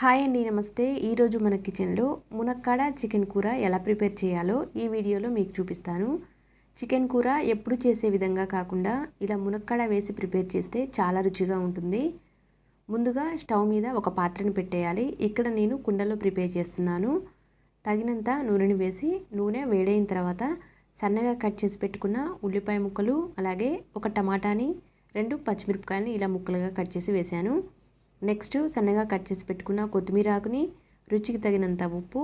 Hi అండి నమస్తే. ఈరోజు మన కిచెన్లో మునక్కాడ చికెన్ కూర ఎలా ప్రిపేర్ చేయాలో ఈ వీడియోలో మీకు చూపిస్తాను. చికెన్ కూర ఎప్పుడు చేసే విధంగా కాకుండా ఇలా మునక్కాడ వేసి ప్రిపేర్ చేస్తే చాలా రుచిగా ఉంటుంది. ముందుగా స్టవ్ మీద ఒక పాత్రను పెట్టేయాలి. ఇక్కడ నేను కుండలో ప్రిపేర్ చేస్తున్నాను. తగినంత నూనెని వేసి నూనె వేడైన తర్వాత సన్నగా కట్ చేసి పెట్టుకున్న ఉల్లిపాయ ముక్కలు అలాగే ఒక టమాటాని రెండు పచ్చిమిరపకాయలని ఇలా ముక్కలుగా కట్ చేసి వేశాను. నెక్స్ట్ సన్నగా కట్ చేసి పెట్టుకున్న కొత్తిమీర ఆకుని రుచికి తగినంత ఉప్పు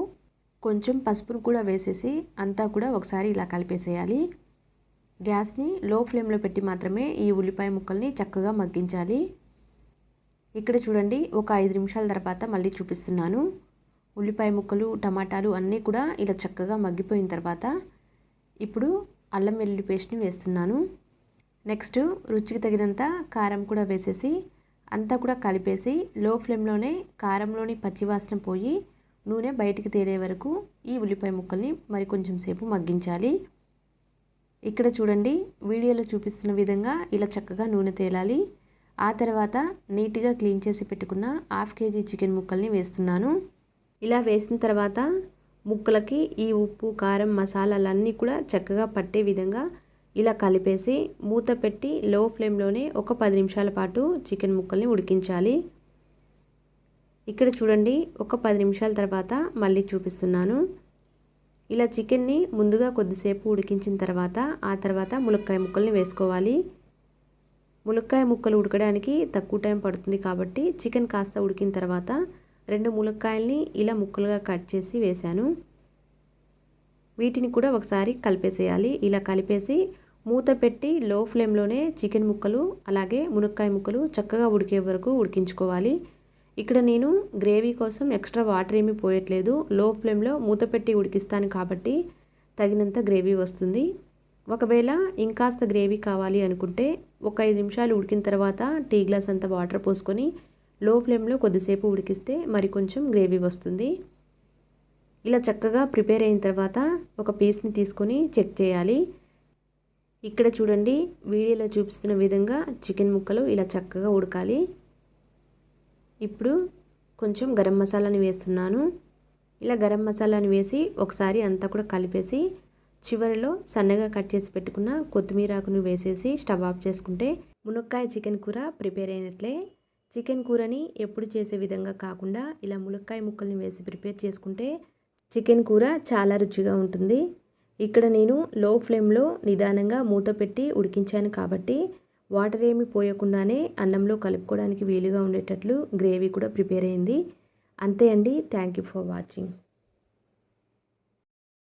కొంచెం పసుపును కూడా వేసేసి అంతా కూడా ఒకసారి ఇలా కలిపేసేయాలి. గ్యాస్ని లో ఫ్లేమ్లో పెట్టి మాత్రమే ఈ ఉల్లిపాయ ముక్కల్ని చక్కగా మగ్గించాలి. ఇక్కడ చూడండి ఒక ఐదు నిమిషాల తర్వాత మళ్ళీ చూపిస్తున్నాను. ఉల్లిపాయ ముక్కలు టమాటాలు అన్నీ కూడా ఇలా చక్కగా మగ్గిపోయిన తర్వాత ఇప్పుడు అల్లం వెల్లుల్లి పేస్ట్ని వేస్తున్నాను. నెక్స్ట్ రుచికి తగినంత కారం కూడా వేసేసి అంతా కూడా కలిపేసి లో ఫ్లేమ్లోనే కారంలోని పచ్చివాసన పోయి నూనె బయటికి తేలే వరకు ఈ ఉల్లిపాయ ముక్కల్ని మరి కొంచెం సేపు మగ్గించాలి. ఇక్కడ చూడండి వీడియోలో చూపిస్తున్న విధంగా ఇలా చక్కగా నూనె తేలాలి. ఆ తర్వాత నీట్గా క్లీన్ చేసి పెట్టుకున్న హాఫ్ కేజీ చికెన్ ముక్కల్ని వేస్తున్నాను. ఇలా వేసిన తర్వాత ముక్కలకి ఈ ఉప్పు కారం మసాలాలన్నీ కూడా చక్కగా పట్టే విధంగా ఇలా కలిపేసి మూత పెట్టి లో ఫ్లేమ్లోనే ఒక పది నిమిషాల పాటు చికెన్ ముక్కల్ని ఉడికించాలి. ఇక్కడ చూడండి ఒక పది నిమిషాల తర్వాత మళ్ళీ చూపిస్తున్నాను. ఇలా చికెన్ని ముందుగా కొద్దిసేపు ఉడికించిన తర్వాత ఆ తర్వాత ములక్కాయ ముక్కల్ని వేసుకోవాలి. ములక్కాయ ముక్కలు ఉడకడానికి తక్కువ టైం పడుతుంది కాబట్టి చికెన్ కాస్త ఉడికిన తర్వాత రెండు ములక్కాయల్ని ఇలా ముక్కలుగా కట్ చేసి వేశాను. వీటిని కూడా ఒకసారి కలిపేసేయాలి. ఇలా కలిపేసి మూత పెట్టి లో ఫ్లేమ్లోనే చికెన్ ముక్కలు అలాగే మునక్కాయ ముక్కలు చక్కగా ఉడికే వరకు ఉడికించుకోవాలి. ఇక్కడ నేను గ్రేవీ కోసం ఎక్స్ట్రా వాటర్ ఏమీ పోయట్లేదు. లో ఫ్లేమ్లో మూత పెట్టి ఉడికిస్తాను కాబట్టి తగినంత గ్రేవీ వస్తుంది. ఒకవేళ ఇంకాస్త గ్రేవీ కావాలి అనుకుంటే ఒక ఐదు నిమిషాలు ఉడికిన తర్వాత టీ గ్లాస్ అంత వాటర్ పోసుకొని లో ఫ్లేమ్లో కొద్దిసేపు ఉడికిస్తే మరి కొంచెం గ్రేవీ వస్తుంది. ఇలా చక్కగా ప్రిపేర్ అయిన తర్వాత ఒక పీస్ని తీసుకొని చెక్ చేయాలి. ఇక్కడ చూడండి వీడియోలో చూపిస్తున్న విధంగా చికెన్ ముక్కలు ఇలా చక్కగా ఉడకాలి. ఇప్పుడు కొంచెం గరం మసాలాని వేస్తున్నాను. ఇలా గరం మసాలాని వేసి ఒకసారి అంతా కూడా కలిపేసి చివరిలో సన్నగా కట్ చేసి పెట్టుకున్న కొత్తిమీర ఆకును వేసేసి స్టవ్ ఆఫ్ చేసుకుంటే మునక్కాయ చికెన్ కూర ప్రిపేర్ అయినట్లే. చికెన్ కూరని ఎప్పుడు చేసే విధంగా కాకుండా ఇలా మునక్కాయ ముక్కల్ని వేసి ప్రిపేర్ చేసుకుంటే చికెన్ కూర చాలా రుచిగా ఉంటుంది. ఇక్కడ నేను లో ఫ్లేమ్లో నిదానంగా మూత పెట్టి ఉడికించాను కాబట్టి వాటర్ ఏమి పోయకుండానే అన్నంలో కలుపుకోవడానికి వీలుగా ఉండేటట్లు గ్రేవీ కూడా ప్రిపేర్ అయింది. అంతే అండి. Thank you for watching.